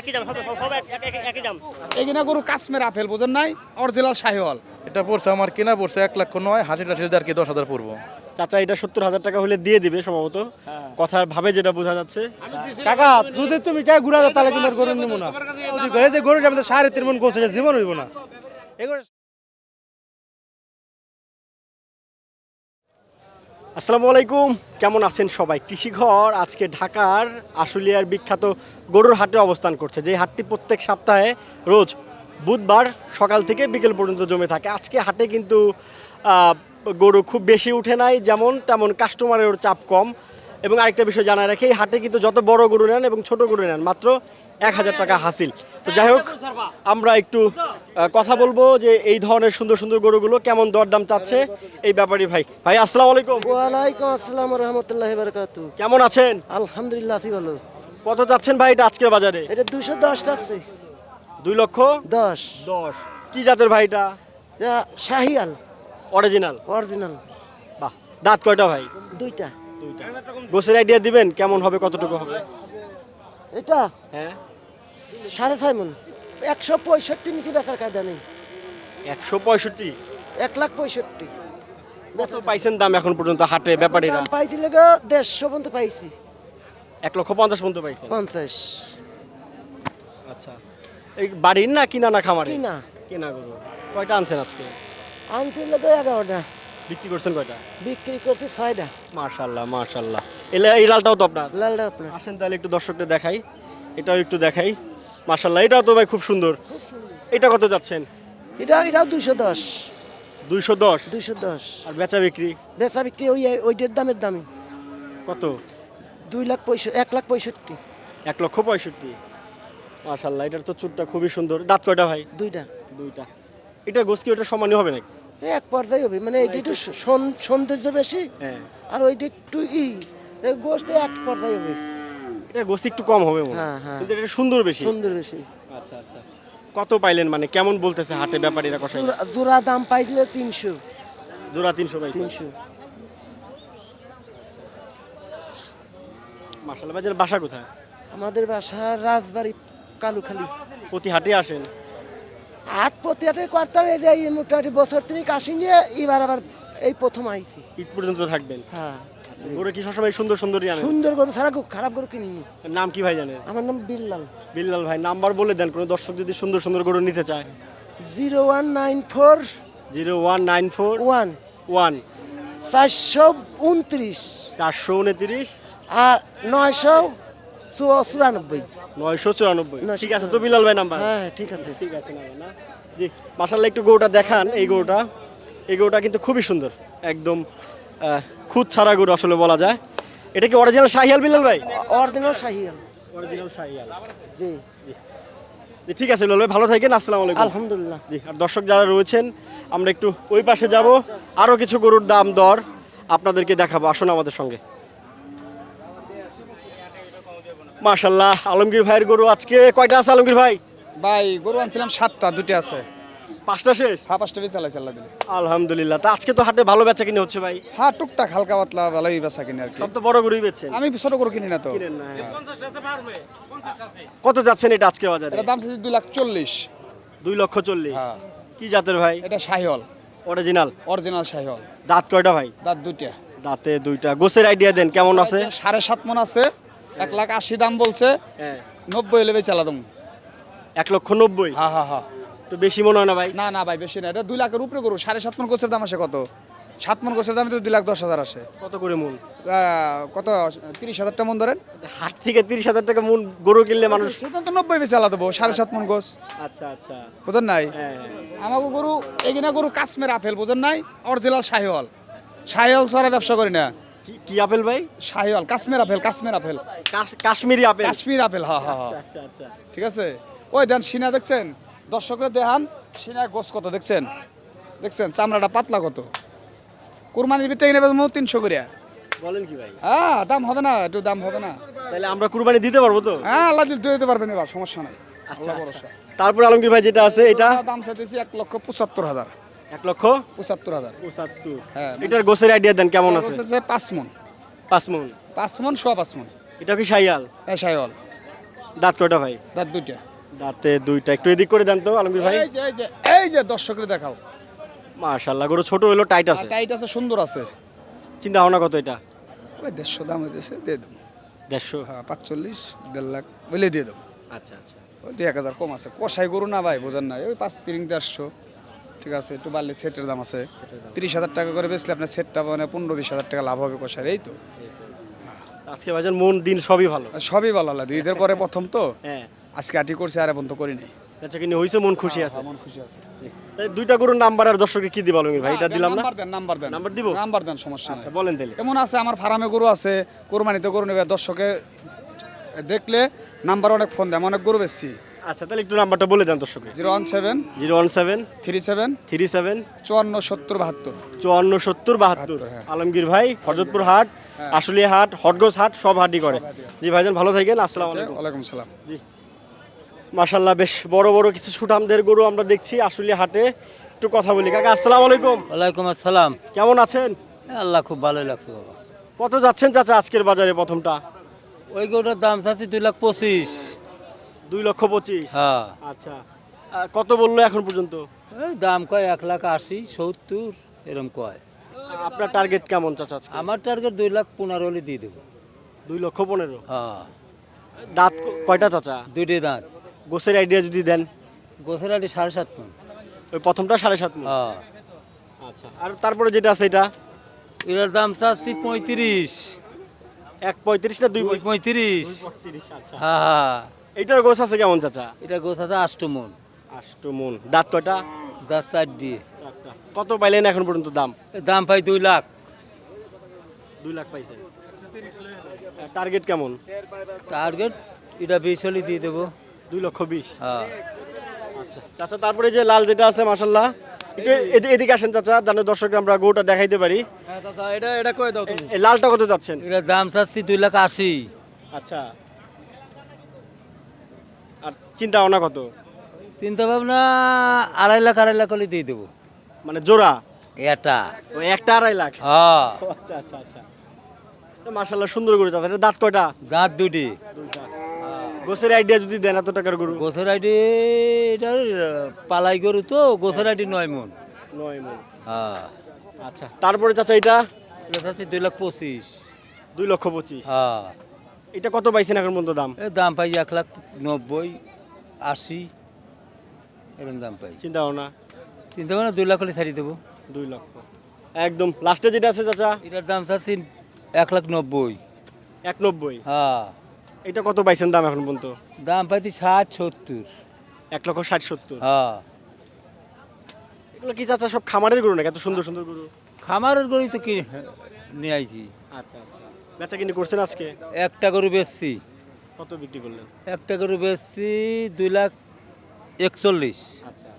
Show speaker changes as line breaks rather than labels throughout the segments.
একই দাম সব সব একই
গরু কাশ্মীর আপেল বোঝেন নাই? অরিজিনাল শাহিওয়াল।
এটা পড়ছে আমার কেনা পড়ছে এক লক্ষ নয় হাসি টাসি আর কি দশ হাজার পড়ব।
চাচা এটা সত্তর হাজার টাকা হলে দিয়ে দিবে সম্ভবত। কথার ভাবে যেটা বোঝা যাচ্ছে।
কাকা যদি তুমি কে ঘুরা দাও তাহলে কিন্তু আর গরু নেব না। যদি কয়ে যে গরুটা আমাদের সাড়ে তিন মন গোছে জীবন হইব না। এগুলো
আসসালামু আলাইকুম। কেমন আছেন সবাই? কৃষিঘর আজকে ঢাকার আশুলিয়ার বিখ্যাত গরুর হাটে অবস্থান করছে। যে হাটটি প্রত্যেক সপ্তাহে রোজ বুধবার সকাল থেকে বিকেল পর্যন্ত জমে থাকে। আজকে হাটে কিন্তু গরু খুব বেশি উঠে নাই, যেমন তেমন কাস্টমারের চাপ কম। এবং আরেকটা বিষয় জানা রাখি এই হাটে কিন্তু যত বড় গরু নেন এবং ছোট গরু নেন মাত্র এক হাজার টাকা হাসিল। তো যাই হোক আমরা একটু কথা বলব যে এই ধরনের সুন্দর সুন্দর গরুগুলো কেমন দরদাম চাচ্ছে এই ব্যাপারে ভাই। ভাই আসসালামু আলাইকুম।
ওয়ালাইকুম আসসালাম রহমতুল্লাহ বারকাতু
কেমন আছেন?
আলহামদুলিল্লাহ আছি ভালো।
কত যাচ্ছেন ভাই এটা আজকের বাজারে?
এটা দুশো দশ যাচ্ছে।
দুই লক্ষ?
দশ।
দশ। কি জাতের ভাই এটা?
শাহিয়াল।
অরিজিনাল
অরিজিনাল
বাহ দাঁত কয়টা ভাই?
দুইটা।
গোসের আইডিয়া দিবেন কেমন হবে কতটুকু হবে?
এটা?
হ্যাঁ।
সাড়ে ছয় মন। একশো পঁয়ষট্টি নিচে বেচার কায়দা নেই।
একশো পঁয়ষট্টি?
এক লাখ পঁয়ষট্টি।
কত পাইছেন দাম এখন পর্যন্ত হাটে ব্যাপারীরা?
দাম পাইছি লেগে দেড়শো পর্যন্ত পাইছি।
এক লক্ষ পঞ্চাশ পর্যন্ত পাইছেন?
পঞ্চাশ।
আচ্ছা। এই বাড়ির না কিনা না খামারে
কিনা।
কেনা গরু কয়টা আনছেন আজকে?
আনছি লেগে এগারোটা।
বিক্রি করছেন কয়টা?
বিক্রি করছি ছয়টা।
মার্শাল্লাহ মার্শাল্লাহ এলে এই লালটাও তো আপনার?
লালটা আপনার।
আসেন তাহলে একটু দর্শকদের দেখাই। এটাও একটু দেখাই। মার্শাল্লাহ এটাও তো ভাই খুব সুন্দর। এটা কত যাচ্ছেন?
এটা এটাও দুইশো দশ।
দুইশো দশ?
দুইশো দশ।
আর বেচা বিক্রি?
বেচা বিক্রি ওই ওইটার দামের দামি
কত?
দুই লাখ পঁয়ষট্টি এক লাখ পঁয়ষট্টি।
এক লক্ষ পঁয়ষট্টি। মার্শাল্লাহ এটার তো চুটটা খুবই সুন্দর। দাঁত কয়টা ভাই?
দুইটা।
দুইটা। এটার গোস কি ওটা সমানই হবে নাকি?
এক পর্যায়ে হবে মানে এটা একটু সৌন্দর্য বেশি
হ্যাঁ।
আর ওইটা একটু ই। গোষ্ঠে এক পর্যায়ে হবে।
এটা গোস একটু কম হবে হ্যাঁ,
হ্যাঁ।
কিন্তু এটা সুন্দর বেশি।
সুন্দর বেশি।
আচ্ছা আচ্ছা। কত পাইলেন মানে কেমন বলতেছে হাটে ব্যাপারীরা কষাই
জোড়া- দাম পাইছিল তিনশো।
জোড়া তিনশো পাইছে।
তিনশো।
মার্শাল্লাহ বাজার বাসা কোথায়?
আমাদের বাসা রাজবাড়ি কালুখালি।
প্রতি হাটে আসেন?
আট প্রতি আটে করতাম এই যে এই মোটামুটি বছর তিনি কাশি নিয়ে এবার আবার এই প্রথম আইছি।
ঈদ পর্যন্ত থাকবেন?
হ্যাঁ।
গরু কি সবসময় সুন্দর সুন্দরই আনেন?
সুন্দর গরু ছাড়া খুব খারাপ গরু কিনিনি
নাম কি ভাই জানেন?
আমার নাম বিল্লাল।
বিল্লাল ভাই নাম্বার বলে দেন কোনো দর্শক যদি সুন্দর সুন্দর গরু নিতে চায়।
Zero one nine four
zero one nine four
one
one
চারশো উনত্রিশ
চারশো উনত্রিশ
আর নয়শো চুরানব্বই
নয়শো চুরানব্বই। ঠিক আছে তো বিলাল ভাই নাম্বার।
হ্যাঁ ঠিক আছে।
ঠিক আছে না? জি মাসাল্লাহ একটু গরুটা দেখান এই গরুটা। এই গরুটা কিন্তু খুবই সুন্দর একদম খুদ ছাড়া গরু আসলে বলা যায়। এটা কি অরিজিনাল শাহিয়াল বিলাল ভাই?
অরিজিনাল শাহিয়াল।
অরিজিনাল শাহিয়াল।
জি।
জি। ঠিক আছে বিলাল ভাই ভালো থাকেন আসসালামু আলাইকুম।
আলহামদুলিল্লাহ।
জি আর দর্শক যারা রয়েছেন আমরা একটু ওই পাশে যাব। আরও কিছু গরুর দাম দর আপনাদেরকে দেখাবো আসুন আমাদের সঙ্গে। মাশাল্লাহ আলমগীর ভাইয়ের গরু আজকে কয়টা আছে আলমগীর ভাই?
ভাই গরু আনছিলাম সাতটা দুটি আছে।
পাঁচটা শেষ?
হ্যাঁ পাঁচটা বেশি চালাই চাল্লা দিলে।
আলহামদুলিল্লাহ তা আজকে তো হাটে ভালো বেচা কিনে হচ্ছে ভাই?
হ্যাঁ টুকটাক হালকা পাতলা ভালোই বেচা কিনে আর কি।
সব তো বড় গরুই বেচছেন
আমি ছোট গরু কিনি না তো।
হ্যাঁ। কত যাচ্ছেন এটা আজকের বাজারে?
এটা দাম দুই লাখ চল্লিশ।
দুই লক্ষ চল্লিশ।
হ্যাঁ।
কি জাতের ভাই?
এটা শাহিওয়াল।
Original
original Sahiwal.
দাঁত কয়টা ভাই?
দাঁত দুইটা।
দাঁতে দুইটা। গোসের আইডিয়া দেন কেমন আছে?
সাড়ে সাত মন আছে। এক লাখ আশি দাম বলছে।
হ্যাঁ।
নব্বই হলে বেচালা দাম
এক লক্ষ নব্বই?
হ্যাঁ হ্যাঁ হ্যাঁ
একটু বেশি মনে হয় না ভাই?
না না ভাই বেশি না। এটা দুই লাখের উপরে গরু। সাড়ে সাত মন গোছের দাম আসে কত? সাত মন গোছের দামে তো দুই লাখ দশ হাজার আসে
কত করে মন?
কত? তিরিশ হাজারটা মন ধরেন।
হাট থেকে তিরিশ হাজার টাকা মন গরু কিনলে মানুষ
সেটা তো নব্বই বেশি আলাদা দেবো সাড়ে সাত মন গোছ।
আচ্ছা আচ্ছা।
বুঝেন নাই?
হ্যাঁ।
আমাকে গরু এগিনা গরু কাশ্মীর আপেল বুঝেন নাই? অরিজিনাল শাহিওয়াল। শাহিওয়াল ছাড়া ব্যবসা করি না।
কি- কি আপেল ভাই?
Sahiwal Kashmir apple Kashmir apple.
Kashmiri apple.
Kashmir apple হ্যাঁ হ্যাঁ হ্যাঁ।
আচ্ছা আচ্ছা
ঠিক আছে? ওই দেন সিনা দেখছেন? দর্শকরা দেখান সিনায় গোস কত দেখছেন? দেখছেন? চামড়াটা পাতলা কত? কুরবানির ভিতরে এনে বেচবো তিনশো করিয়া।
বলেন কি ভাই?
হ্যাঁ দাম হবে না একটু দাম হবে না।
তাহলে আমরা কুরবানি দিতে পারব তো?
হ্যাঁ আল্লাহ দিতে পারবেন এবার সমস্যা নাই।
আচ্ছা,
আল্লাহ
আচ্ছা।
ভরসা।
তারপর আলমগীর ভাই যেটা আছে এটা
এটা? দাম চাইতেছি এক লক্ষ পঁচাত্তর হাজার।
এক লক্ষ?
পঁচাত্তর হাজার।
পঁচাত্তর।
হ্যাঁ
এটার গোসের আইডিয়া দেন কেমন আছে?
হচ্ছে পাঁচ মন।
পাঁচ মন?
পাঁচ মন সোয়া পাঁচ মন।
এটা কি সাইয়াল
হ্যাঁ শাহিওয়াল
দাঁত কয়টা ভাই?
দাঁত দুইটা।
দাঁতে দুইটা। একটু এদিক করে দেন তো আলমগীর ভাই।
এই যে এই যে এই যে দর্শকের দেখাও।
মাশাল্লাহ গরু ছোট হলো টাইট আছে।
টাইট আছে সুন্দর আছে।
চিন্তা ভাবনা কত এটা?
ওই দেড়শো দাম হইতেছে দিয়ে দেবো।
দেড়শো?
হ্যাঁ পাঁচচল্লিশ দেড় লাখ বলে দিয়ে দেবো।
আচ্ছা আচ্ছা।
ওই দুই এক হাজার কম আছে। কষাই গরু না ভাই বোঝেন না ওই পাঁচ তিরিং দেড়শো। ঠিক আছে একটু বাড়লে সেটের দাম আছে। তিরিশ হাজার টাকা করে বেচলে আপনার সেটটা মানে পনেরো বিশ হাজার টাকা লাভ হবে কষার এই তো।
আজকে ভাইজান মন দিন সবই ভালো।
সবই ভালো লাগে ঈদের পরে প্রথম তো।
হ্যাঁ।
আজকে আটি করছি আর এখন তো করি নাই।
আচ্ছা কিনে হয়েছে মন খুশি আছে?
মন খুশি আছে।
দুইটা গরুর নাম্বার আর দর্শককে কি দিব ভাই? এটা দিলাম না?
নাম্বার দেন নাম্বার দেন।
নাম্বার দিব?
নাম্বার দেন সমস্যা
আচ্ছা
নেই
বলেন তাহলে।
এমন আছে? আমার ফার্মে গরু আছে কোরবানিতে গরু নেবে দর্শকে দেখলে নাম্বার অনেক ফোন দেয় আমি অনেক গরু বেচছি।
আচ্ছা তাহলে একটু নাম্বারটা বলে দেন দর্শককে
zero one seven
zero one seven
three seven
three seven
চুয়ান্ন সত্তর বাহাত্তর।
চুয়ান্ন সত্তর বাহাত্তর।
হ্যাঁ।
আলমগীর ভাই হরজতপুর হাট আশুলিয়া হাট হটগোস হাট সব হাটই করে। জি ভাইজান ভালো থাকেন আসসালামু আলাইকুম।
ওয়ালাইকুম সালাম।
মাশাল্লাহ বেশ বড় বড় কিছু সুঠামদের গরু আমরা দেখছি আশুলিয়া হাটে। একটু কথা বলি কাকা আসসালামু আলাইকুম।
ওয়ালাইকুম আসসালাম।
কেমন আছেন?
আল্লাহ খুব ভালোই লাগছে বাবা।
কত যাচ্ছেন চাচা আজকের বাজারে প্রথমটা?
ওই গরুটার দাম চাচ্ছি দুই লাখ পঁচিশ।
দুই লক্ষ পঁচিশ?
হ্যাঁ।
আচ্ছা। কত বলল এখন পর্যন্ত?
দাম কয়? এক লাখ আশি সত্তর এরম কয়।
আপনার টার্গেট কেমন চাচা আজকে?
আমার টার্গেট দুই লাখ পনেরো হলে দিয়ে দেবো।
দুই লক্ষ পনেরো?
হ্যাঁ।
দাঁত ক- কয়টা চাচা?
দুইটি দাঁত।
গোসের আইডিয়া যদি দেন।
গোসের আটি সাড়ে সাত মন।
ওই প্রথমটা সাড়ে সাত মণ।
হ্যাঁ।
আচ্ছা আর তারপরে যেটা আছে এটা?
এটার দাম চাচ্ছি পঁয়ত্রিশ।
এক পঁয়ত্রিশ না দুই
দুই পঁয়ত্রিশ?
পঁয়ত্রিশ আচ্ছা।
হ্যাঁ হ্যাঁ।
এইটার গোছ আছে কেমন চাচা?
এটা গোছ আছে আষ্ট মন
আষ্ট মন দাঁত কয়টা?
দাঁত চার দিয়ে।
চারটা। কত পাইলেন এখন পর্যন্ত দাম?
দাম পাই দুই লাখ।
দুই লাখ পাইছেন। টার্গেট কেমন?
টার্গেট এটা বিশ হলে দিয়ে দেবো।
দুই লক্ষ বিশ।
হ্যাঁ।
আচ্ছা। চাচা তারপরে যে লাল যেটা আছে মাসাল্লাহ একটু এদি- এদিকে আসেন চাচা জানো দর্শক আমরা গোটা দেখাইতে পারি।
হ্যাঁ চাচা এটা এটা কয়ে দাও তুমি?
এই লালটা কত যাচ্ছেন
এটার দাম চাচ্ছি দুই লাখ আশি।
আচ্ছা। চিন্তা ভাবনা কত?
চিন্তা ভাবনা আড়াই লাখ আড়াই লাখ হলে দিয়ে দেবো।
মানে জোড়া?
এটা
ওই একটা আড়াই লাখ?
হ্যাঁ
ও, আচ্ছা আচ্ছা আচ্ছা। মাসাল্লাহ সুন্দর গরু চাচা এটা দাঁত কয়টা?
দাঁত দুটি
দুইটা। গোসের আইডিয়া যদি দেন এত টাকার গরু?
গোসর আইডি এটা পালাই গরু তো গোসর আইডি নয় মন।
নয় মন।
হ্যাঁ।
আচ্ছা তারপরে চাচা এটা?
এটা চাচ্ছি দুই লাখ পঁচিশ।
দুই লক্ষ পঁচিশ।
হ্যাঁ।
এটা কত পাইছেন এখন পর্যন্ত দাম?
এর দাম পাই এক লাখ নব্বই। আশি এরকম দাম পাই।
চিন্তা ভাবনা
চিন্তা ভাবনা দুই লাখ হলে ছাড়িয়ে দেবো।
দুই লক্ষ। একদম লাস্টে যেটা আছে চাচা?
এটার দাম চাচ্ছি এক লাখ নব্বই।
এক নব্বই?
হ্যাঁ।
এটা কত পাইছেন দাম এখন পর্যন্ত?
দাম পাইছি ষাট সত্তর।
এক লক্ষ ষাট সত্তর?
হ্যাঁ।
এগুলো কি চাচা সব খামারের গরু নাকি? এত সুন্দর সুন্দর গরু।
খামারের গরুই তো কি নিয়ে আইছি।
আচ্ছা আচ্ছা। বেচা কিনে করছেন আজকে?
একটা গরু বেচছি।
কত বিক্রি করলেন?
একটা গরু বেচছি দুই লাখ একচল্লিশ।
আচ্ছা।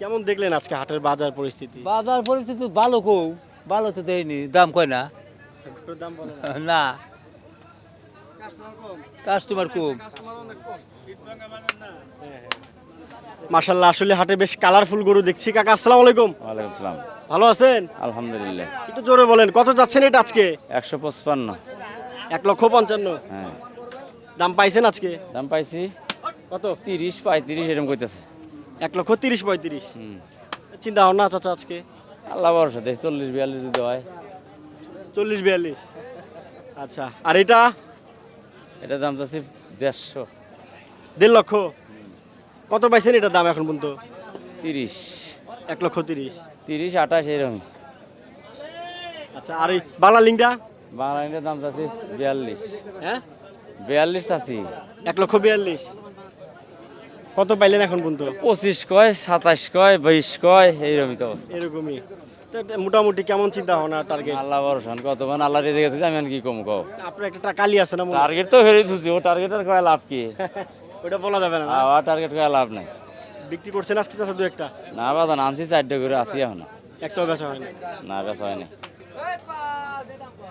কেমন দেখলেন আজকে হাটের বাজার পরিস্থিতি?
বাজার পরিস্থিতি ভালো কৌ ভালো তো দেয়নি দাম কয় না?
গরুর দাম বলেন
না। কাস্টমার কম।
আসলে হাটে বেশ কালারফুল গরু দেখছি। কাকা আসসালামু আলাইকুম।
ওয়ালাইকুম সালাম
ভালো আছেন?
আলহামদুলিল্লাহ।
একটু জোরে বলেন কত যাচ্ছেন এটা আজকে?
একশো পঁচপান্ন।
এক লক্ষ পঞ্চান্ন।
হ্যাঁ।
দাম পাইছেন আজকে?
দাম পাইছি
কত?
তিরিশ পঁয়ত্রিশ এরকম কইতেছে।
এক লক্ষ তিরিশ পঁয়ত্রিশ।
হুম।
চিন্তা ভাবনা চাচা আজকে?
আল্লাহ ভরসা দেখি চল্লিশ বিয়াল্লিশ যদি হয়।
চল্লিশ বিয়াল্লিশ। আচ্ছা আর এটা?
এটা দাম চাচ্ছি দেড়শো।
দেড় লক্ষ? কত পাইছেন এটা দাম এখন পর্যন্ত?
তিরিশ।
এক লক্ষ তিরিশ।
তিরিশ আঠাশ এরকম।
আচ্ছা আর এই বাংলা লিঙ্কটা?
বাংলা বাংলাদেশের দাম চাচ্ছি বিয়াল্লিশ।
হ্যাঁ?
বিয়াল্লিশ চাচ্ছি
এক লক্ষ বিয়াল্লিশ। কত পাইলেন এখন পর্যন্ত?
পঁচিশ কয় সাতাশ কয় বাইশ কয় এইরকমই তো
এরকমই। মোটামুটি কেমন চিন্তা ভাবনা টার্গেট
আল্লাহ ভরসা কত মানে আল্লাহ রেজে গেছে আমি কি কম কও।
আপনার একটা কালি আছে না
টার্গেট তো হেরে দিচ্ছি ও টার্গেটের কয় লাভ কি?
ওটা বলা যাবে না?
আবার টার্গেট কয় লাভ নাই।
বিক্রি করছেন আজকে চাচা দু একটা?
না বাদান আনছি চারটে করে আসি এখন।
একটাও বেচা হয়নি?
না বেচা হয়নি।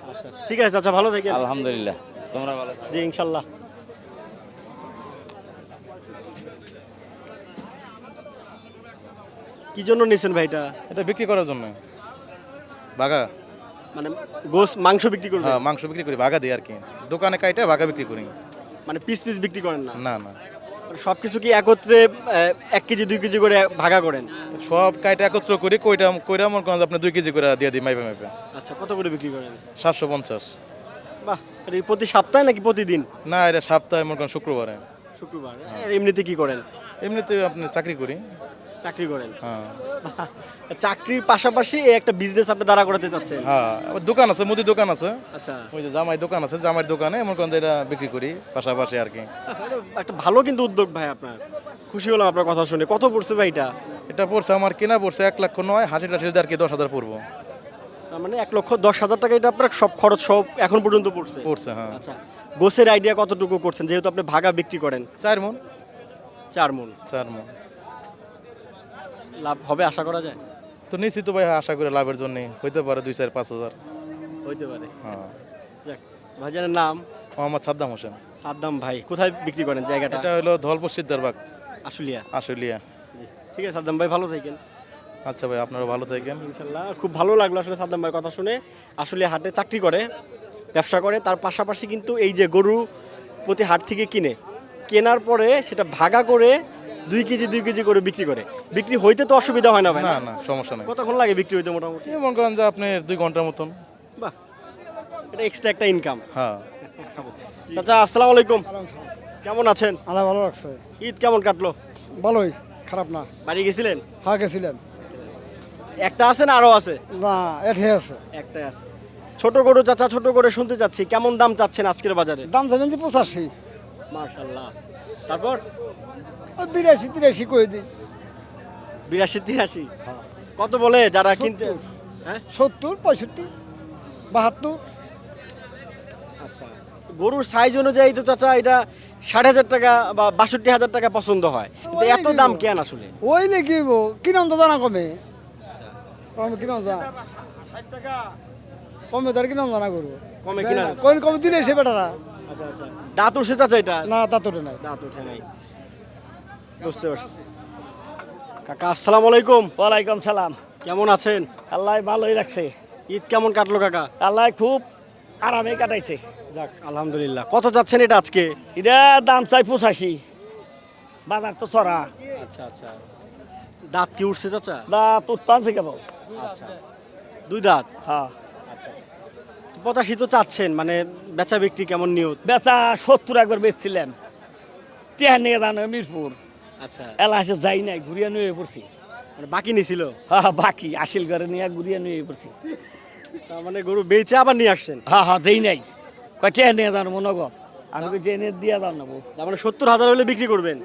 আচ্ছা আচ্ছা। ঠিক আছে চাচা ভালো থাকেন।
আলহামদুলিল্লাহ। তোমরা ভালো
জি ইনশাল্লাহ। কি জন্য নিছেন ভাইটা?
এটা বিক্রি করার জন্য। বাগা
মানে গোস মাংস বিক্রি করবে?
হ্যাঁ মাংস বিক্রি করি বাগা দিই আর কি। দোকানে কাইটা বাগা বিক্রি করি।
মানে পিস পিস বিক্রি করেন না?
না না।
সব কিছু কি একত্রে এক কেজি দুই কেজি করে ভাগা করেন?
সব কাইটা একত্র করি কইটা কইরা মনে করেন আপনি দুই কেজি করে দিয়ে দিই মাইপে মাইপে।
আচ্ছা কত করে বিক্রি করেন?
সাতশো পঞ্চাশ।
বাহ এটা কি প্রতি সপ্তাহে নাকি প্রতিদিন?
না এটা সপ্তাহে মনে করেন শুক্রবারে।
শুক্রবার আর এমনিতে কি করেন?
এমনিতে আপনি চাকরি করি।
চাকরি করেন।
হ্যাঁ।
চাকরির পাশাপাশি এই একটা বিজনেস আপনি দাঁড়া করাতে চাচ্ছেন?
হ্যাঁ আবার দোকান আছে মুদি দোকান আছে।
আচ্ছা।
ওই যে জামাই দোকান আছে জামাইয়ের দোকানে মনে করেন এটা বিক্রি করি পাশাপাশি আর কি।
একটা ভালো কিন্তু উদ্যোগ ভাই আপনার। খুশি হলাম আপনার কথা শুনে। কত পড়ছে ভাই এটা?
এটা পড়ছে আমার কেনা পড়ছে এক লক্ষ নয় হাসি টাসি আর কি দশ হাজার পড়ব।
তার মানে এক লক্ষ দশ হাজার টাকা এটা আপনার সব খরচ সব এখন পর্যন্ত পড়ছে?
পড়ছে হ্যাঁ।
আচ্ছা গোসের আইডিয়া কতটুকু করছেন? যেহেতু আপনি ভাগা বিক্রি করেন।
চার মন।
চার মন।
চার মন।
লাভ হবে আশা করা যায়?
তো নিশ্চিত ভাই আশা করে লাভের জন্য হইতে পারে দুই চার পাঁচ হাজার।
হইতে পারে।
হ্যাঁ।
যাক ভাইজানের নাম?
মোহাম্মদ সাদ্দাম হোসেন।
সাদ্দাম ভাই কোথায় বিক্রি করেন জায়গাটা?
এটা হলো ধলপুর সিদ্ধারবাগ।
আশুলিয়া।
আশুলিয়া।
ঠিক আছে সাদ্দাম ভাই ভালো থাকেন।
আচ্ছা ভাই আপনারা ভালো থাকেন।
ইনশাল্লাহ। খুব ভালো লাগল আসলে সাদ্দাম ভাইয়ের কথা শুনে। আসলে হাটে চাকরি করে ব্যবসা করে তার পাশাপাশি কিন্তু এই যে গরু প্রতি হাট থেকে কিনে কেনার পরে সেটা ভাগা করে দুই কেজি দুই কেজি করে বিক্রি করে। বিক্রি হইতে তো অসুবিধা হয় না ভাই
না? না সমস্যা নেই।
কতক্ষণ লাগে বিক্রি হইতে মোটামুটি?
মনে করেন যে আপনি দুই ঘণ্টার মতন।
বাহ এটা এক্সট্রা একটা ইনকাম
হ্যাঁ।
আচ্ছা আসসালামু আলাইকুম। কেমন আছেন?
আল্লাহ ভালো রাখছে।
ঈদ কেমন কাটলো?
ভালোই খারাপ না।
বাড়ি গেছিলেন?
হ্যাঁ গেছিলাম
একটা আছে না আরও আছে?
না এঠে আছে।
একটাই আছে। ছোট গরু চাচা ছোট করে শুনতে চাচ্ছি। কেমন দাম চাচ্ছেন আজকের বাজারে?
দাম যাবেন যে পঁচাশি।
মার্শাল্লাহ তারপর?
ওই বিরাশি তিরাশি কই দিই।
বিরাশি তিরাশি? কত বলে যারা কিনতে হ্যাঁ?
সত্তর পঁয়ষট্টি বাহাত্তর।
আচ্ছা। গরুর সাইজ অনুযায়ী তো চাচা এটা ষাট হাজার টাকা বা বাষট্টি হাজার টাকা পছন্দ হয়। কিন্তু এত দাম কেন আসলে?
ওই নাকি কিনন তো জানা কমে? কমে কিনন যা কমে তার কিনন জানা করব?
কমে কিনা।
কোন কমে দিলে সে বেটারা।
আচ্ছা আচ্ছা। দাঁত উঠছে চাচা এটা?
না তা তোরে নাই।
দাঁত উঠে নাই। বুঝতে পারছি। কাকা আসসালামু আলাইকুম।
ওয়ালাইকুম সালাম।
কেমন আছেন?
আল্লাহ ভালোই রাখছে।
ঈদ কেমন কাটলো কাকা?
আল্লাহ খুব আরামে কাটাইছে।
যাক আলহামদুলিল্লাহ। কত যাচ্ছেন এটা আজকে?
এটা দাম চাই পঁচাশি। বাজার তো চড়া
আচ্ছা আচ্ছা। দাঁত কি উঠছে চাচা?
দাঁত উৎপাদন কেবল
আচ্ছা। দুই দাঁত
হ্যাঁ।
পঁচাশি তো চাচ্ছেন মানে বেচা বিক্রি কেমন নিয়ত?
বেচা সত্তর একবার বেচছিলাম। টিয়া নিয়ে জানো মিরপুর।
আচ্ছা।
এলাহাসে যাই নাই ঘুরিয়া নিয়ে পড়ছি।
মানে বাকি নিছিল?
হ্যাঁ বাকি। আসিল ঘরে নিয়ে ঘুরিয়া নিয়ে পড়ছি।
তার মানে গরু বেচে আবার নিয়ে আসছেন?
হ্যাঁ হ্যাঁ দেই নাই। কয় টিয়া নিয়ে জানো মনগত আমি নিয়ে দিয়ে দাও নেব
তার মানে সত্তর হাজার হলে বিক্রি করবেন?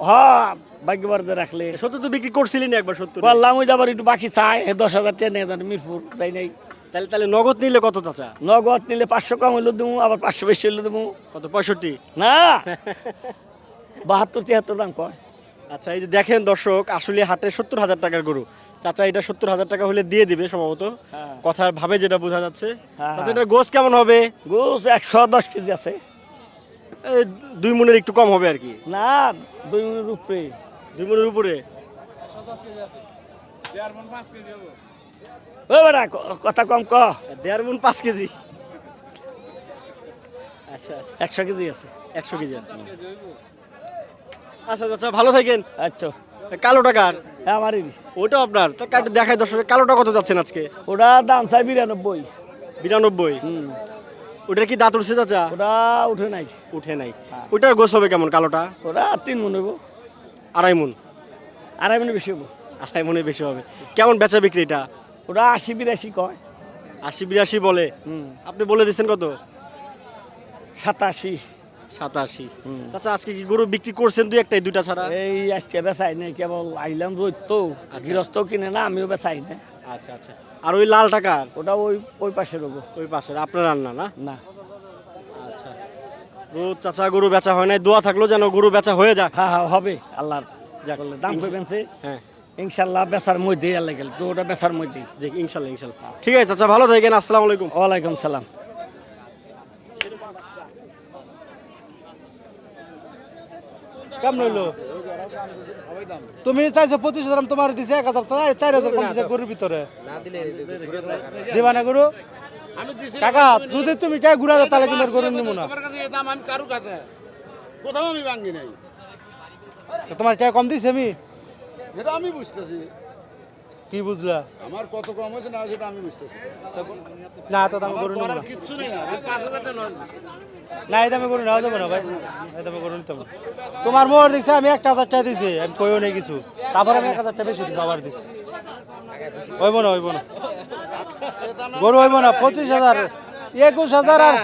হ্যাঁ ভাগ্যবার যে রাখলে।
সত্তর তো বিক্রি করছিলেন একবার সত্তর।
বললাম ওই যাবার একটু বাকি চাই। দশ হাজার টিয়া নিয়ে মিরপুর তাই নাই।
তাহলে তাহলে নগদ নিলে কত চাচা?
নগদ নিলে পাঁচশো কম হইল দেবো আবার পাঁচশো বেশি হইল দেবো।
কত পঁয়ষট্টি?
না। বাহাত্তর তিয়াত্তর দাম কয়?
আচ্ছা এই যে দেখেন দর্শক আসলে হাটে সত্তর হাজার টাকার গরু। চাচা এটা সত্তর হাজার টাকা হলে দিয়ে দিবে সম্ভবত।
হ্যাঁ।
কথার ভাবে যেটা বোঝা যাচ্ছে।
হ্যাঁ।
এটা গোস কেমন হবে?
গোস একশো দশ কেজি আছে।
এই দুই মনের একটু কম হবে আর কি।
না দুই মিনিট উপরে।
দুই মনের উপরে।
ও বেটা কথা কম ক।
দেড় মন পাঁচ কেজি। আচ্ছা আচ্ছা।
একশো কেজি আছে।
একশো কেজি আছে। আচ্ছা আচ্ছা ভালো থাকেন।
আচ্ছা।
কালো টাকার
হ্যাঁ আমারই।
ওটাও আপনার। তা কাট দেখায় দর্শকের কালোটা কত যাচ্ছেন আজকে?
ওটা দাম চাই বিরানব্বই।
বিরানব্বই?
হুম।
ওটার কি দাঁত উঠছে চাচা?
ওটা উঠে নাই।
উঠে নাই। ওটার গোস হবে কেমন কালোটা?
ওটা তিন মন হইব।
আড়াই মন।
আড়াই মনে বেশি হইব
আড়াই মনে বেশি হবে। কেমন বেচা বিক্রি এটা?
ওটা আশি বিরাশি কয়।
আশি বিরাশি বলে। আপনি বলে দিচ্ছেন কত?
সাতাশি।
সাতাশি। চাচা আজকে কি গরু বিক্রি করছেন দুই একটাই দুইটা ছাড়া?
এই আজকে বেচাই নাই কেবল আইলাম রোজ তো। গৃহস্থ কিনে না আমিও বেচাই না
আচ্ছা আচ্ছা। আর ওই লাল টাকার
ওটা ওই ওই পাশে রবো
ওই পাশের। আপনার রান্না না
না?
আচ্ছা রোজ চাচা গরু বেচা হয় নাই। দোয়া থাকল যেন গরু বেচা হয়ে যাক
হ্যাঁ হ্যাঁ হবে। আল্লাহর
যাক
বললে দাম কইবেনছে
হ্যাঁ।
ইনশাল্লাহ বেচার মধ্যে আল্লাহ গেল। তো ওটা বেচার মধ্যে
জি ইনশাল্লাহ ইনশাল্লাহ। ঠিক আছে চাচা ভালো থাকেন। আসসালামু আলাইকুম।
ওয়ালাইকুম সালাম।
কেমন হইল?
তুমি চাইছো পঁচিশ হাজার তোমার দিছে এক হাজার চার হাজার গরুর ভিতরে। দিবা না গরু? কাকা যদি তুমি কে ঘুরা দাও তাহলে তোমার গরু নিবো না।
তোমার কাছে এই দাম আমি কারু কাছে? কোথাও আমি ভাঙ্গি নাই।
তো তোমার কে কম দিছে আমি?
এটা আমি বুঝতেছি।
কি বুঝলা?
আমার কত কম হয়েছে না সেটা আমি বুঝতেছি।
না তো
করার
না।
কিচ্ছু নেই আর এই পাঁচ হাজার টাকা লস
না এই দামে গরু নেওয়া যাবে না ভাই। এই দামে গরু নিতে হবে। না। তোমার মোহর দেখছে আমি একটা হাজার টাকা দিছি আমি কইও নেই কিছু। তারপর আমি এক হাজার টাকা বেশি দিছি আবার দিছি। হইব না হইব না। গরু হইব না পঁচিশ হাজার একুশ হাজার আর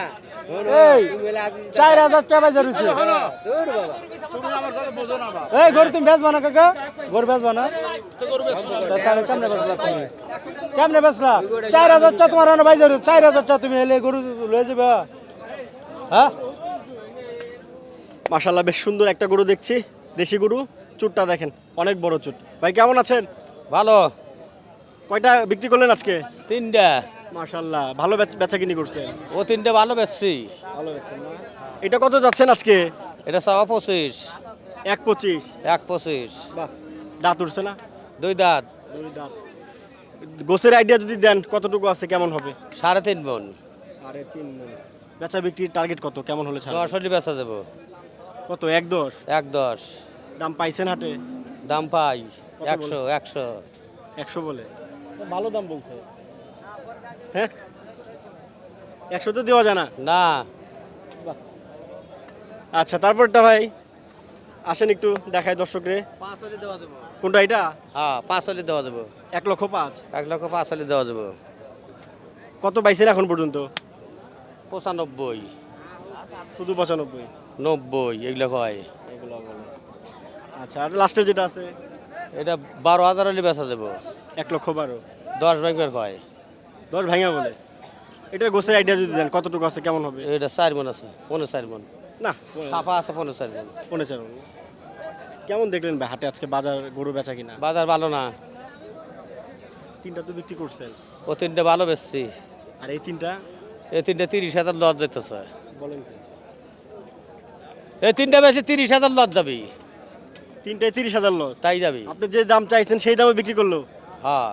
এই চার হাজার টাকা বাজার হয়েছে
তুমি আমার কথা বোঝো না বা
এই গরু তুমি বেচবা না কাকা? গরু বেচবা না? তাহলে কেমনে বেচলা তুমি? কেমনে বেচলা? চার হাজার টাকা তোমার আনা বাইজার চার হাজার টাকা তুমি এলে গরু লয়ে যাবে। হ্যাঁ?
মাশাল্লাহ বেশ সুন্দর একটা গরু দেখছি। দেশি গরু চুটটা দেখেন অনেক বড় চুট। ভাই কেমন আছেন?
ভালো।
কয়টা বিক্রি করলেন আজকে?
তিনটা।
মাশাল্লাহ ভালো বেচ- বেচাকিনি করছেন
ও তিনটা ভালো বেচছি।
ভালো বেচেন না? এটা কত যাচ্ছেন আজকে?
এটা চাওয়া পঁচিশ।
এক পঁচিশ?
এক পঁচিশ।
বাহ দাঁত উঠছে না?
দুই দাঁত।
দুই দাঁত। গোসের আইডিয়া যদি দেন কতটুকু আছে কেমন হবে?
সাড়ে তিন মন।
সাড়ে তিন মণ। বেচা বিক্রির টার্গেট কত? কেমন হলে ছাড়বেন?
দশ হলে বেচা যাব।
কত এক দশ?
এক দশ।
দাম পাইছেন হাটে?
দাম পাই। একশো একশো।
একশো বলে। ভালো দাম বলছে। হ্যাঁ? একশো তো দেওয়া যায় না?
না।
আচ্ছা তারপরটা ভাই আসেন একটু দেখায় দর্শকরে।
পাঁচ হলে দেওয়া যাব
কোনটা এটা?
হ্যাঁ পাঁচ হলে দেওয়া যাব
এক লক্ষ পাঁচ।
এক লক্ষ পাঁচ হলে দেওয়া যাব
কত পাইছেন এখন পর্যন্ত?
পঁচানব্বই।
শুধু পঁচানব্বই?
নব্বই এগুলো হয়।
এগুলো আচ্ছা আর লাস্টের যেটা আছে?
এটা বারো হাজার হলে বেচা যাব
এক লক্ষ বারো।
দশ ব্যাংকের হয়।
দশ ভাঙা বলে। এটা গোসের আইডিয়া যদি দেন কতটুকু আছে কেমন হবে?
এটা চার মন আছে পনেরো চার মন।
না
সাফা আছে পনেরো চার মন।
পনেরো চার মণ। কেমন দেখলেন ভাই হাটে আজকে বাজার গরু বেচা কিনা?
বাজার ভালো না।
তিনটা তো বিক্রি করছেন।
ও তিনটা ভালো বেচছি।
আর এই তিনটা?
এই তিনটে তিরিশ হাজার লজ যেতেছে
বলেন
এই তিনটা বেশি তিরিশ হাজার লজ যাবি।
তিনটায় তিরিশ হাজার লস।
তাই যাবি।
আপনি যে দাম চাইছেন সেই দামে বিক্রি করল।
হ্যাঁ।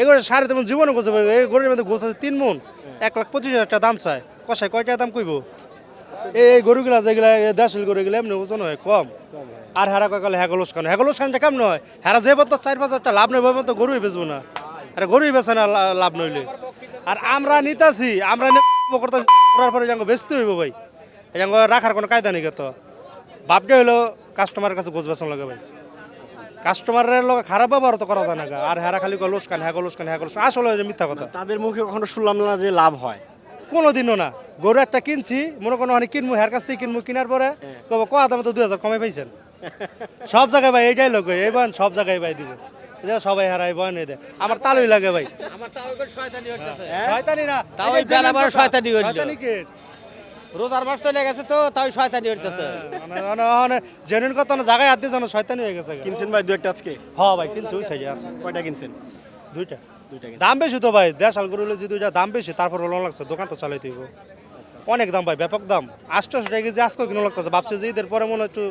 এগুলো সাড়ে তিন মন জীবনে গোছ এই গরুর মধ্যে গোছ আছে তিন মন। এক লাখ পঁচিশ হাজার টাকা দাম চায়। কষায় কয় দাম কইব? এই এই গরুগুলা যেগুলা দেশল গরুগুলা এমনি ওজন হয় কম। আর হেরা কয় গেলে হ্যাগলস খান হ্যাগলস খানটা কেমন হয়? হেরা যে বলতো চার পাঁচ হাজার লাভ নেই ভাবে তো গরুই বেচবো না। আরে গরুই বেছে না লাভ নইলে। আর আমরা নিতাছি, আমরা করার পরে যাঙ্গো বেচতে হইব ভাই। যাঙ্গো রাখার কোনো কায়দা নেই তো। ভাবটা হইল কাস্টমারের কাছে গোছ বেচন লাগে ভাই। কাস্টমারের লোক খারাপ ব্যবহার তো করা যায় না আর হেরা খালি লোস খান হ্যাঁ লোস খান হ্যাঁ লোস আসলে যে মিথ্যা কথা।
তাদের মুখে কখনো শুনলাম না যে লাভ হয়।
কোনোদিনও না। গরু একটা কিনছি মনে কোনো অনেক কিনবো হের কাছ থেকে কিনবো কেনার পরে কব ক দামে তো দুই হাজার কমে পাইছেন। সব জায়গায় ভাই এইটাই লোক এই বান সব জায়গায় ভাই দিব। সবাই হারাই বয়ন এই দে আমার তালুই লাগে ভাই।
আমার তাও শয়তানি হচ্ছে
শয়তানি না
তাও বেলা বড় শয়তানি হইল। রোজার মাস চলে গেছে তো তাও শয়তানি হইতেছে।
জেনুইন কথা না জায়গায় হাত দিয়েছে না শয়তানি হয়ে গেছে
কিনছেন ভাই দু একটা আজকে?
হ ভাই কিনছি ওই সাইডে আছে।
কয়টা কিনছেন?
দুইটা।
দুইটা
দাম বেশি তো ভাই দেশাল গরু হলে যে দুইটা দাম বেশি তারপর লোন লাগছে দোকান তো চালাইতে হইব। অনেক দাম ভাই ব্যাপক দাম। আটশোশো টাকা কেজি আজকেও কিনো লাগতেছে ভাবছে যে ঈদের পরে মনে হয় একটু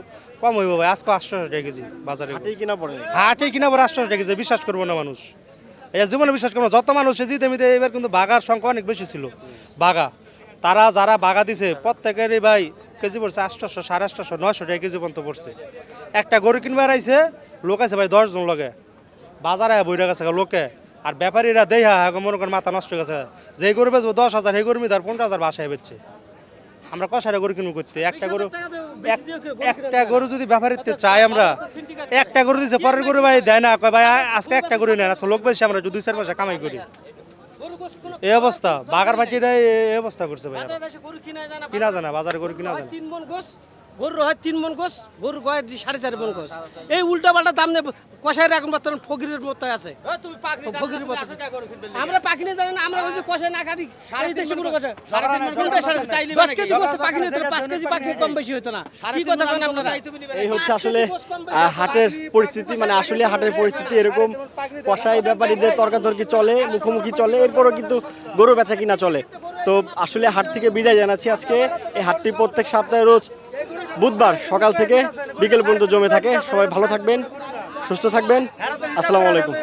কম হইব ভাই আজকে আটশোশো টাকা কেজি বাজারে।
হাটেই কিনা পড়ে
হাটে কিনা পরে আটশোশো টাকা কেজি বিশ্বাস করব না মানুষ। এটা জীবনে বিশ্বাস করব না। যত মানুষ এসে মিতে এবার কিন্তু বাঘার সংখ্যা অনেক বেশি ছিল। বাগা। তারা যারা বাগা দিছে প্রত্যেকেরই ভাই কেজি পড়ছে আটশোশো সাড়ে আটশোশো নয়শো টাকা কেজি পর্যন্ত পড়ছে। একটা গরু কিনবার আইছে লোক আছে ভাই দশজন লগে। বাজারে বইরা গেছে লোকে। আর ব্যাপারীরা দেই হ্যাঁ মনে করেন মাথা নষ্ট হয়ে গেছে। যেই গরু বেচবো দশ হাজার সেই গরু মিধার পনেরো হাজার বাসায় বেচছে। আমরা কষারে গরু কিনবো করতে। একটা গরু এক- একটা গরু যদি ব্যাপারিতে চাই আমরা একটা গরু দিছে পরের গরু ভাই দেয় না। কয় ভাই আজকে একটা গরু নেন আচ্ছা লোক বেশি আমরা দুই চার পয়সা কামাই করি। এই অবস্থা বাগার ভাটিটাই এই অবস্থা করছে ভাই। কিনা জানা বাজারে গরু কিনা জানা
তিন মন গোস
গরুর হয় তিন মন গোস গরুর গয় সাড়ে চার মন গোস। এই উল্টা পাল্টা দাম নেই কষাই এখন বর্তমান ফকিরের মতো আছে। ফকিরের মতো আমরা পাখি নিয়ে। জানি না আমরা যদি কষাই না এই দেশে দশ কেজি গোস পাখি নিতে পাঁচ কেজি পাখি কম বেশি হতো না। কি কথা কেন আপনারা?
এই হচ্ছে আসলে হাটের পরিস্থিতি মানে আসলে হাটের পরিস্থিতি এরকম কষাই ব্যাপারীদের তর্কাতর্কি চলে মুখোমুখি চলে এরপরও কিন্তু গরু বেচা কিনা চলে। তো আসলে হাট থেকে বিদায় জানাচ্ছি আজকে। এই হাটটি প্রত্যেক সপ্তাহে রোজ বুধবার সকাল থেকে বিকেল পর্যন্ত জমে থাকে। সবাই ভালো থাকবেন সুস্থ থাকবেন। আসসালামু আলাইকুম।